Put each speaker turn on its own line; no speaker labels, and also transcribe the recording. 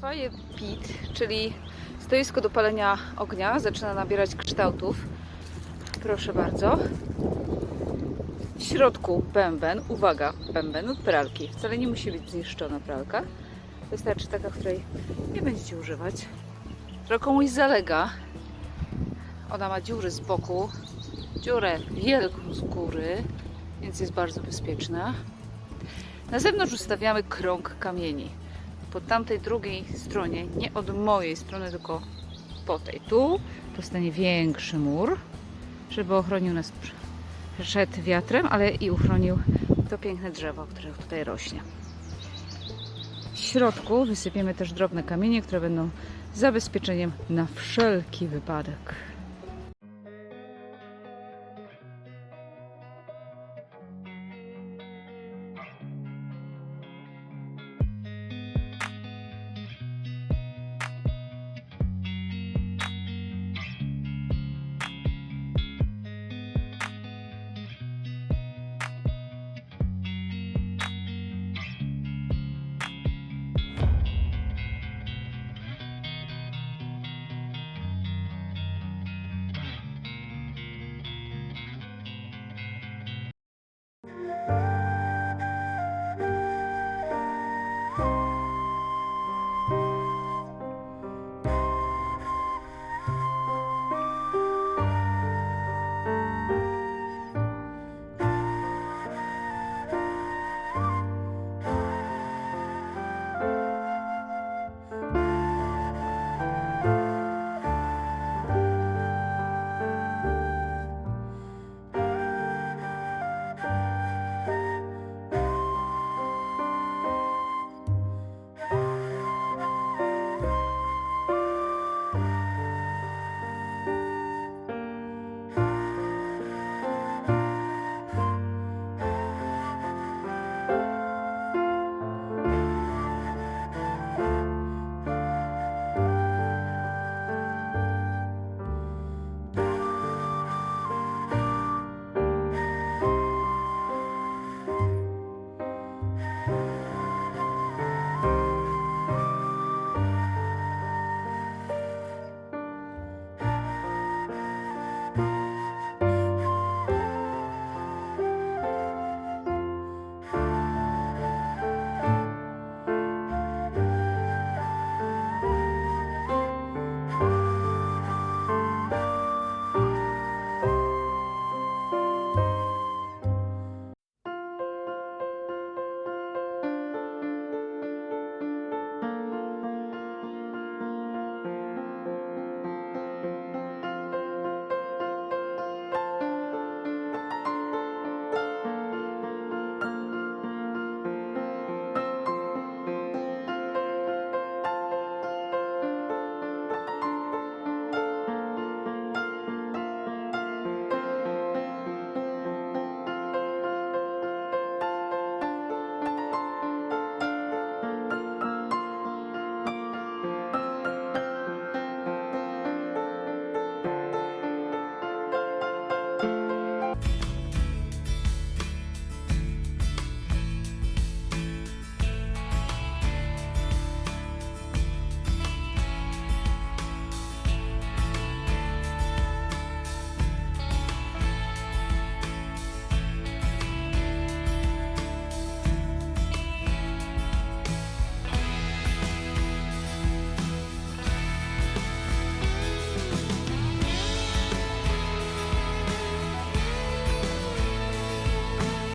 Fire pit, czyli stoisko do palenia ognia, zaczyna nabierać kształtów. Proszę bardzo. W środku bęben, uwaga, bęben od pralki. Wcale nie musi być zniszczona pralka. Wystarczy taka, której nie będziecie używać. Która komuś zalega. Ona ma dziury z boku, dziurę wielką z góry, więc jest bardzo bezpieczna. Na zewnątrz ustawiamy krąg kamieni po tamtej drugiej stronie, nie od mojej strony, tylko po tej. Tu powstanie większy mur, żeby ochronił nas pr- przed wiatrem, ale i uchronił to piękne drzewo, które tutaj rośnie. Środku wysypiemy też drobne kamienie, które będą zabezpieczeniem na wszelki wypadek.